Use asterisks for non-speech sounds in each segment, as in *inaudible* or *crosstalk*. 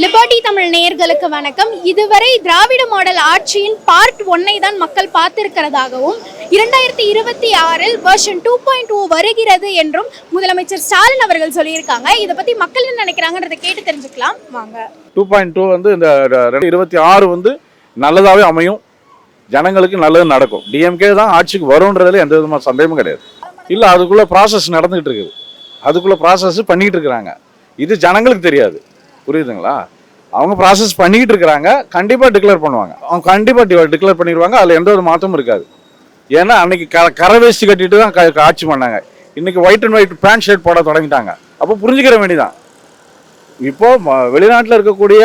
Liberty Tamil நேயர்களுக்கு வணக்கம். இதுவரை திராவிட மாடல் ஆட்சியின் பார்ட் ஒன்னை தான் மக்கள் பார்த்திருக்கிறதாகவும் இரண்டாயிரத்தி இருபத்தி ஆறில் வெர்ஷன் டூ பாயிண்ட் டூ வருகிறது என்றும் முதலமைச்சர் ஸ்டாலின் அவர்கள் சொல்லியிருக்காங்க. இதை பத்தி மக்கள் என்ன நினைக்கிறாங்கன்றதை கேட்டு தெரிஞ்சுக்கலாம். வாங்க. டூ பாயிண்ட் டூ வந்து இந்த ரெண்டு இருபத்தி ஆறு வந்து நல்லதாகவே அமையும். ஜனங்களுக்கு நல்லது நடக்கும். டிஎம்கே தான் ஆட்சிக்கு வரும்ன்றதுல எந்த விதமான சந்தேகமும் கிடையாது. இல்லை அதுக்குள்ளே ப்ராசஸ் நடந்துகிட்டு இருக்குது. அதுக்குள்ளே ப்ராசஸ் பண்ணிட்டு இருக்கிறாங்க. இது ஜனங்களுக்கு தெரியாது. புரியுதுங்களா? அவங்க ப்ராசஸ் பண்ணிக்கிட்டு இருக்கிறாங்க கண்டிப்பாக டிக்ளேர் பண்ணுவாங்க. அவங்க கண்டிப்பாக டிக்ளேர் பண்ணிடுவாங்க அதில் எந்த ஒரு மாற்றமும் இருக்காது. ஏன்னா அன்னைக்கு க கரை வேஷ்டி கட்டிட்டு தான் க- ஆட்சி பண்ணாங்க. இன்னைக்கு white and white pant shirt போட தொடங்கிட்டாங்க. அப்போ புரிஞ்சுக்கிற வேண்டியதான் இப்போ ம- இருக்கக்கூடிய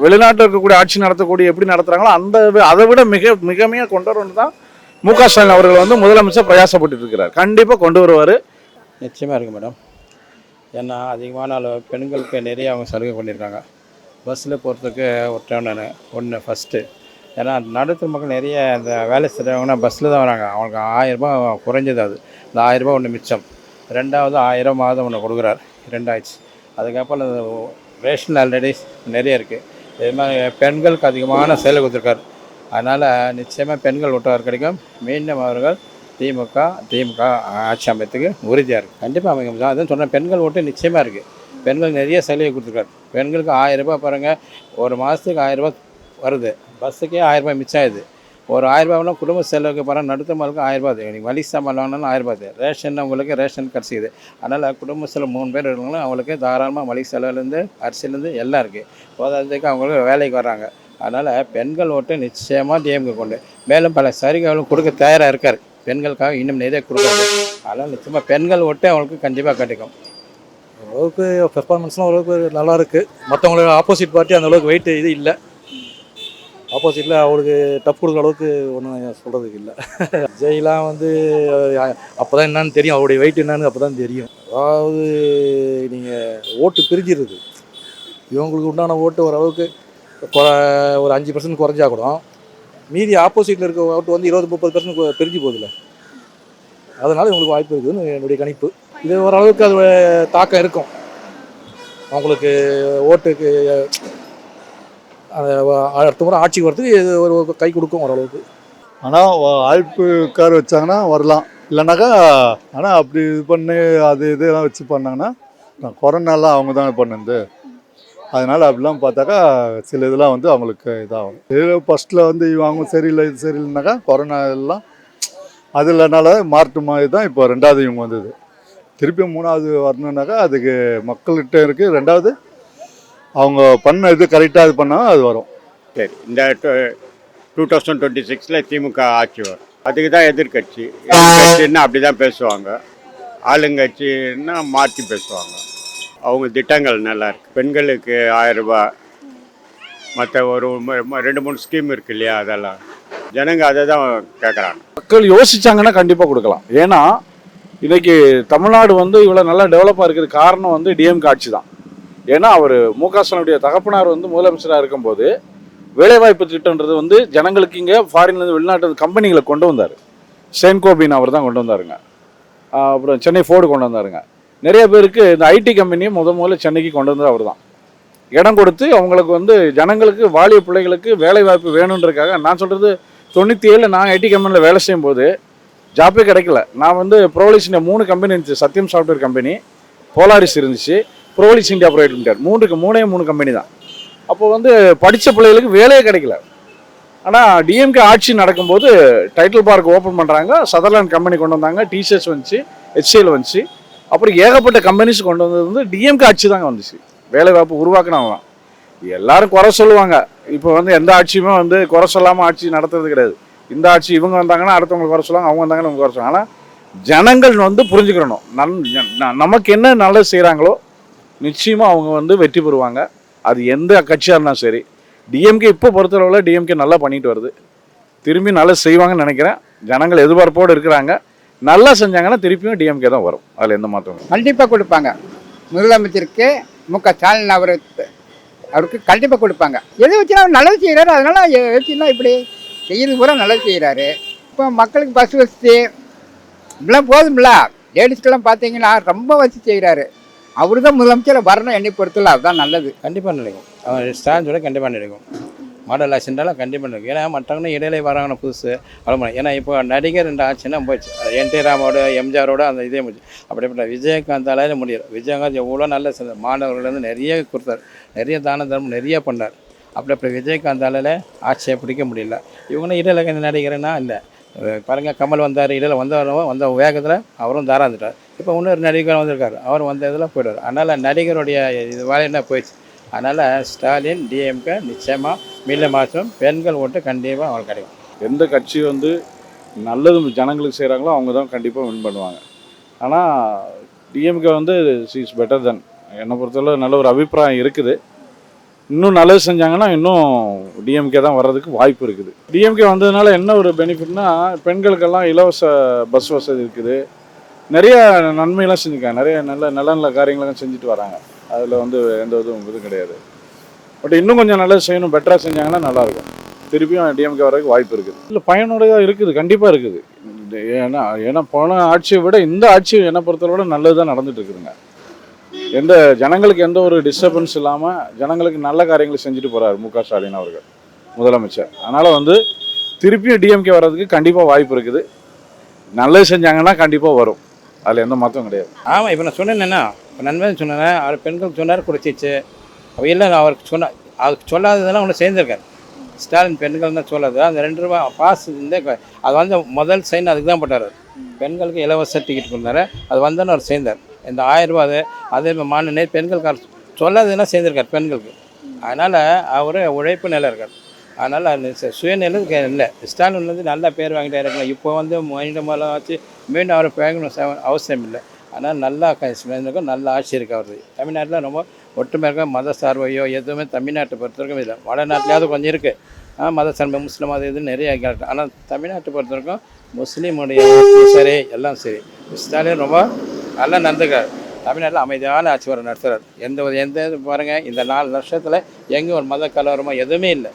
வெளிநாட்டில் இருக்கக்கூடிய ஆட்சி நடத்தக்கூடிய எப்படி நடத்துகிறாங்களோ அந்த அதை விட மிக மிகமையாக கொண்டு வரணும் தான் மு க ஸ்டாலின் அவர்கள் வந்து முதலமைச்சர் பிரயாசப்பட்டு இருக்கிறார். கண்டிப்பாக கொண்டு வருவார். நிச்சயமாக இருக்குது மேடம். ஏன்னா அதிகமான அளவு பெண்களுக்கு நிறைய அவங்க சலுகை பண்ணியிருக்காங்க. பஸ்ஸில் போகிறதுக்கு ஒரு நான் ஒன்று ஃபஸ்ட்டு ஏன்னா நடுத்தர மக்கள் நிறைய இந்த வேலை செய்கிறவங்கன்னா பஸ்ஸில் தான் வராங்க. அவங்களுக்கு ஆயிரரூபா குறைஞ்சது அது. இந்த ஆயிரரூபா ஒன்று மிச்சம். ரெண்டாவது ஆயிரம் மாதம் ஒன்று கொடுக்குறாரு. ரெண்டாயிடுச்சு அதுக்கப்புறம் அந்த ரேஷன் ஆல்ரெடி நிறைய இருக்குது இது மாதிரி பெண்களுக்கு அதிகமான சேலை கொடுத்துருக்காரு. அதனால் நிச்சயமாக பெண்கள் ஓட்டுவார் கிடைக்கும். மீண்டும் அவர்கள் திமுக திமுக ஆட்சி அமைத்துக்கு உறுதியாக இருக்குது கண்டிப்பாக அமைக்க அதுவும் சொன்னேன் பெண்கள் ஓட்டு நிச்சயமாக இருக்குது பெண்கள் நிறைய சலுகை கொடுத்துருக்காரு. பெண்களுக்கு ஆயிரரூபா பாருங்கள் ஒரு மாதத்துக்கு ஆயிரம் ரூபாய் வருது. பஸ்ஸுக்கே ஆயிரரூபா மிச்சம் ஆகுது ஒரு ஆயிரம் குடும்ப செலவுக்கு பாருங்கள் நடுத்தமாளுக்கு ஆயிரரூபா ஆயிரம் ரூபாய் நீங்கள் வலி சாமான் வாங்கினாலும் ஆயிரரூபா அது. ரேஷன் உங்களுக்கு ரேஷன் கிடச்சிக்குது அதனால் குடும்ப செலவு மூணு பேர் இருக்காங்களும் அவங்களுக்கு தாராளமாக மளிகை செலவுலேருந்து அரிசிலேருந்து எல்லாம் இருக்குது போதாததுக்கு அவங்களுக்கு வேலைக்கு வர்றாங்க. அதனால் பெண்கள் ஓட்டு நிச்சயமாக டிஎம்கே கொண்டு. மேலும் பல சலுகைகளும் கொடுக்க தயாராக இருக்கார். பெண்களுக்காக இன்னும் நிறைய கொடுக்காது அதனால் நிச்சயமாக பெண்கள் ஓட்டு அவங்களுக்கு கண்டிப்பாக கிடைக்கும். ஓரளவுக்கு பெர்ஃபார்மன்ஸ்லாம் ஓரளவுக்கு நல்லா இருக்குது ஆப்போசிட் பார்ட்டி அந்த அளவுக்கு வெயிட் இது இல்லை. ஆப்போசிட்டில் அவளுக்கு டஃப் கொடுக்குற அளவுக்கு ஒன்றும் சொல்கிறதுக்கு இல்லை. *laughs* ஜெயிலாம் வந்து அப்போ தான் என்னன்னு தெரியும். அவருடைய வெயிட் என்னன்னு அப்போ தான் தெரியும். அதாவது நீங்கள் ஓட்டு பிரிஞ்சிருது. இவங்களுக்கு உண்டான ஓட்டு ஓரளவுக்கு கொ- ஒரு அஞ்சு பர்சன்ட் குறைஞ்சா கூட மீதி ஆப்போசிட்டில் இருக்க ஓட்டு வந்து இருபது முப்பது பர்சன்ட் பிரிஞ்சு போகுதுல்ல. அதனால் இவங்களுக்கு வாய்ப்பு இருக்குதுன்னு என்னுடைய கணிப்பு. இது ஓரளவுக்கு அது தாக்கம் இருக்கும். அவங்களுக்கு ஓட்டுக்கு அடுத்த முறை ஆட்சிக்கு வரதுக்கு இது ஒரு கை கொடுக்கும் ஓரளவுக்கு. ஆனால் வாய்ப்பு உட்கார வச்சாங்கன்னா வரலாம். இல்லைனாக்கா ஆனால் அப்படி இது பண்ணி அது இதெல்லாம் வச்சு பண்ணாங்கன்னா கொரோனாலாம் அவங்க தான் பண்ணுது. அதனால் அப்படிலாம் பார்த்தாக்கா சில இதெல்லாம் வந்து அவங்களுக்கு இதாகும். இது ஃபஸ்ட்டில் வந்து இவங்க சரியில்லை இது சரியில்லைனாக்கா கொரோனா எல்லாம் அதில்னால மாற்று மாதிரி தான் இப்போ ரெண்டாவது இவங்க வந்தது. திருப்பி மூணாவது வரணுன்னாக்கா அதுக்கு மக்கள்கிட்ட இருக்குது ரெண்டாவது அவங்க பண்ண இது கரெக்டாக இது பண்ணால் அது வரும். சரி இந்த டூ தௌசண்ட் டுவெண்ட்டி சிக்ஸில் திமுக ஆட்சி வரும். அதுக்கு தான் எதிர்கட்சி எதிர்கட்சின்னா அப்படி தான் பேசுவாங்க. ஆளுங்கட்சின்னா மாற்றி பேசுவாங்க. அவங்க திட்டங்கள் நல்லா இருக்குது பெண்களுக்கு ஆயிரம் ரூபாய் மற்ற ஒரு ரெண்டு மூணு ஸ்கீம் இருக்கு இல்லையா அதெல்லாம். ஜனங்க அதை தான் கேட்குறாங்க மக்கள் யோசிச்சாங்கன்னா கண்டிப்பாக கொடுக்கலாம். ஏன்னா இன்னைக்கு தமிழ்நாடு வந்து இவ்வளோ நல்லா டெவலப்பாக இருக்கிற காரணம் வந்து டிஎம்கே ஆட்சி தான். ஏன்னா அவர் மு க ஸ்டாலினுடைய தகப்பனார் வந்து முதலமைச்சராக இருக்கும்போது வேலைவாய்ப்பு திட்டம்ன்றது வந்து ஜனங்களுக்கு இங்கே ஃபாரின்லேருந்து வெளிநாட்டு கம்பெனிகளை கொண்டு வந்தார். சென்கோபின் அவர் தான் கொண்டு வந்தாருங்க. அப்புறம் சென்னை ஃபோர்டு கொண்டு வந்தாருங்க. நிறைய பேருக்கு இந்த ஐடி கம்பெனியை முத முதல்ல சென்னைக்கு கொண்டு வந்தது அவர் தான் இடம் கொடுத்து அவங்களுக்கு வந்து ஜனங்களுக்கு வாலிய பிள்ளைகளுக்கு வேலை வாய்ப்பு வேணுன்றதுக்காக நான் சொல்கிறது தொண்ணூற்றி ஏழில் நான் ஐடி கம்பெனியில் வேலை செய்யும் போது ஜாப்பே கிடைக்கல. நான் வந்து ப்ரோலிஸ் இந்தியா மூணு கம்பெனி இருந்துச்சு. சத்யம் சாஃப்ட்வேர் கம்பெனி போலாரிஸ் இருந்துச்சு. ப்ரோலிஸ் இந்தியா ப்ரைவேட் லிமிடெட் மூணுக்கு மூணே மூணு கம்பெனி தான். அப்போ வந்து படித்த பிள்ளைகளுக்கு வேலையே கிடைக்கல. ஆனால் டிஎம்கே ஆட்சி நடக்கும்போது டைட்டில் பார்க் ஓப்பன் பண்ணுறாங்க சதர்லாண்ட் கம்பெனி கொண்டு வந்தாங்க. டிஷர்ட்ஸ் வந்துச்சு. ஹெச்சிஎல் வந்துச்சு. அப்புறம் ஏகப்பட்ட கம்பெனிஸ் கொண்டு வந்தது வந்து டிஎம்கே ஆட்சி தாங்க வந்துச்சு. வேலை வாய்ப்பு உருவாக்குனவங்க தான். எல்லாரும் குறை சொல்லுவாங்க. இப்போ வந்து எந்த ஆட்சியுமே வந்து குறை சொல்லாமல் ஆட்சி நடத்துறது கிடையாது. இந்த ஆட்சி இவங்க வந்தாங்கன்னா அடுத்தவங்க குறை சொல்லுவாங்க அவங்க வந்தாங்கன்னா இவங்க குறை சொல்லுவாங்க. ஆனால் ஜனங்கள் வந்து புரிஞ்சுக்கிறணும் நன் நமக்கு என்ன நல்லது செய்கிறாங்களோ நிச்சயமாக அவங்க வந்து வெற்றி பெறுவாங்க. அது எந்த கட்சியாக இருந்தாலும் சரி. டிஎம்கே இப்போ பொறுத்தளவில் டிஎம்கே நல்லா பண்ணிட்டு வருது. திரும்பி நல்லா செய்வாங்கன்னு நினைக்கிறேன். ஜனங்கள் எதிர்பார்ப்போடு இருக்கிறாங்க. நல்லா செஞ்சாங்கன்னா திருப்பியும் டிஎம்கே தான் வரும். அதில் எந்த மாற்றமும் கண்டிப்பாக கொடுப்பாங்க. முதலமைச்சருக்கு மு க ஸ்டாலின் அவர் அவருக்கு கண்டிப்பாக கொடுப்பாங்க. எது வச்சுனா அவர் நல்லது செய்கிறாரு அதனால எ- வச்சுன்னா இப்படி செய்யறது பூரா நல்லது செய்கிறாரு இப்போ மக்களுக்கு பஸ் வசதி இப்படிலாம் போதும்ல. லேடிஸ்க்கெல்லாம் பார்த்தீங்கன்னா ரொம்ப வசதி செய்கிறாரு அவர் தான் முதலமைச்சர் வரணும் என்னை பொறுத்தல அதுதான் நல்லது. கண்டிப்பாக நினைக்கும். அவர் ஸ்டாலின் சொல்ல கண்டிப்பாக நினைக்கும். மாடல் ஆக்சிடென்ட்லாம் கண்டிப்பாக இருக்கும் ஏன்னா மற்றவங்க இடையிலே வராங்கன்னு புதுசு. அவ்வளோ ஏன்னா இப்போ நடிகர் ரெண்டு ஆச்சுன்னா போயிடுச்சு என் டி ராமோட எம்ஜிஆரோட அந்த இதே முடிச்சு அப்படிப்பட்ட விஜயகாந்தாலே முடியல. விஜயகாந்த் எவ்வளோ நல்ல செஞ்ச மாணவர்கள்லேருந்து நிறைய கொடுத்தாரு. நிறைய தான தர்மம் நிறைய பண்ணார். அப்படி அப்படி விஜயகாந்தால ஆட்சியை பிடிக்க முடியல. இவங்களும் இடையில நடிகர்னா இல்லை. பாருங்க கமல் வந்தார் இடையில வந்தவரும் வந்த வேகத்தில் அவரும் தாராந்துட்டார். இப்போ இன்னொரு நடிகர் வந்திருக்காரு. அவர் வந்த இதில் போயிடுவார் அதனால் நடிகருடைய இது வேலை என்ன போயிடுச்சு? அதனால் ஸ்டாலின் டிஎம்கே நிச்சயமாக மில்ல மாற்றம் பெண்கள் ஓட்டு கண்டிப்பாக அவங்களுக்கு கிடைக்கும். எந்த கட்சி வந்து நல்லது ஜனங்களுக்கு செய்கிறாங்களோ அவங்க தான் கண்டிப்பாக வின் பண்ணுவாங்க. ஆனால் டிஎம்கே வந்து இஸ் பெட்டர் தென் என்னை பொறுத்தளவு நல்ல ஒரு அபிப்பிராயம் இருக்குது. இன்னும் நல்லது செஞ்சாங்கன்னா இன்னும் டிஎம்கே தான் வர்றதுக்கு வாய்ப்பு இருக்குது. டிஎம்கே வந்ததுனால என்ன ஒரு பெனிஃபிட்னா பெண்களுக்கெல்லாம் இலவச பஸ் வசதி இருக்குது. நிறைய நன்மையெல்லாம் செஞ்சுருக்காங்க. நிறைய நல்ல நல்ல நல்ல காரியங்களெல்லாம் செஞ்சுட்டு வராங்க. அதில் வந்து எந்த இதுவும் இது கிடையாது. பட் இன்னும் கொஞ்சம் நல்லது செய்யணும் பெட்டராக செஞ்சாங்கன்னா நல்லாயிருக்கும். திருப்பியும் டிஎம்கே வரதுக்கு வாய்ப்பு இருக்குது. இல்லை பயனுடையதாக இருக்குது கண்டிப்பாக இருக்குது. ஏன்னா ஏன்னா போன ஆட்சியை விட இந்த ஆட்சி என்னை பொறுத்தவரை நல்லது தான் நடந்துட்டு இருக்குதுங்க. எந்த ஜனங்களுக்கு எந்த ஒரு டிஸ்டர்பன்ஸ் இல்லாமல் ஜனங்களுக்கு நல்ல காரியங்களை செஞ்சுட்டு போகிறார் மு க. ஸ்டாலின் அவர்கள் முதலமைச்சர். அதனால் வந்து திருப்பியும் டிஎம்கே வர்றதுக்கு கண்டிப்பாக வாய்ப்பு இருக்குது. நல்லது செஞ்சாங்கன்னா கண்டிப்பாக வரும். அதில் எந்த மாற்றம் கிடையாது. ஆமாம் இப்போ நான் சொன்னேன்னா இப்போ நண்பன் சொன்னேன் அவர் பெண்கள் சொன்னார் குறைச்சிச்சு அவையெல்லாம் இல்லை அவர் சொன்ன அவர் சொல்லாததெல்லாம் ஒன்று சேர்ந்துருக்காரு. ஸ்டாலின் பெண்கள் தான் சொல்லாது. அந்த ரெண்டு ரூபா பாஸ் இந்த அது வந்து முதல் சைன் அதுக்கு தான் போட்டார். பெண்களுக்கு இலவச டிக்கெட் கொடுத்தாரு. அது வந்தோன்னு அவர் சேர்ந்தார். இந்த ஆயிரம் ரூபா அது அதே மாநில பெண்களுக்கு சொல்லாததுன்னா சேர்ந்துருக்கார் பெண்களுக்கு. அதனால் அவர் உழைப்பு நிலை இருக்கார். அதனால் அந்த சுயநிலை இல்லை. ஸ்டாலின் வந்து நல்ல பேர் வாங்கிட்டே இருக்கலாம் இப்போ வந்து மீண்டும் எல்லாம் வச்சு மீண்டும் அவரை பேங்கணும் அவசியம் இல்லை. ஆனால் நல்லா இருக்கும் நல்ல ஆட்சி இருக்குது அவருக்கு தமிழ்நாட்டில் ரொம்ப ஒட்டுமே இருக்க மத சார்பையோ எதுவுமே தமிழ்நாட்டை பொறுத்த வரைக்கும் இல்லை. வடநாட்டிலேயாவது கொஞ்சம் இருக்குது மத சார்பு முஸ்லீம் அது இது நிறைய கேரக்டர். ஆனால் தமிழ்நாட்டை பொறுத்த வரைக்கும் முஸ்லீமுடைய சரி எல்லாம் சரி. ஸ்டாலின் ரொம்ப நல்லா நடந்துக்கிறார் தமிழ்நாட்டில் அமைதியான ஆட்சி வர நடத்துகிறார் எந்த ஒரு எந்த இது பாருங்கள் இந்த நாலு வருஷத்தில் எங்கே ஒரு மத கலவரமோ எதுவுமே இல்லை.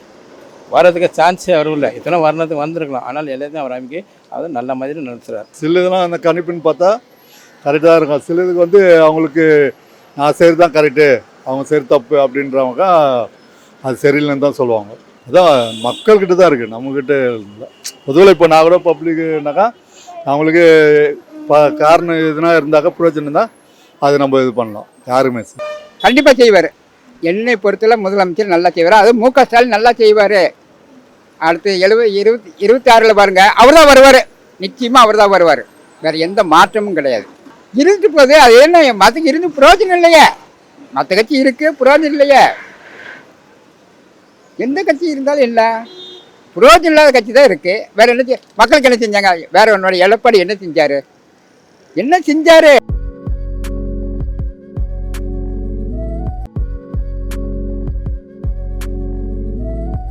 வர்றதுக்கு சான்ஸே அவரும் இல்லை. இத்தனை வர்ணத்துக்கு வந்திருக்கலாம். ஆனால் எல்லாத்தையும் அவர் அமைக்கி அது நல்ல மாதிரி நடத்துகிறார் சில இதெல்லாம் அந்த கணிப்புன்னு பார்த்தா கரெக்டாக இருக்கும். சில இதுக்கு வந்து அவங்களுக்கு நான் செய்கிறது தான் கரெக்டு அவங்க சரி தப்பு அப்படின்றவங்க அது சரியில்லைன்னு தான் சொல்லுவாங்க. அதான் மக்கள்கிட்ட தான் இருக்குது நம்மக்கிட்ட இல்லை. பொதுவில் இப்போ நான் கூட பப்ளிக்னாக்கா அவங்களுக்கு ப காரணம் எதுனா இருந்தாக்கா பிரயோஜனம் தான் அது நம்ம இது பண்ணலாம். யாருமே சரி. கண்டிப்பாக செய்வார். என்னை பொறுத்தல முதலமைச்சர் நல்லா செய்வார். அது மு க ஸ்டாலின் நல்லா செய்வார். அடுத்து எழுபது இருபத்தி இருபத்தி ஆறில் அவர் தான் வருவார். நிச்சயமாக அவர் தான் வருவார். வேறு எந்த மாற்றமும் கிடையாது. இருந்து போது அது என்ன மதத்துக்கு இருந்து பிரயோஜனம் இல்லையே. மற்ற கட்சி இருக்கு பிரயோஜனம் இல்லையே. எந்த கட்சி இருந்தாலும் இல்லை. பிரயோஜனம் இல்லாத கட்சி தான் இருக்கு. வேற என்ன மக்களுக்கு என்ன செஞ்சாங்க? வேற உன்னோட எடப்பாடி என்ன செஞ்சாரு? என்ன செஞ்சாரு?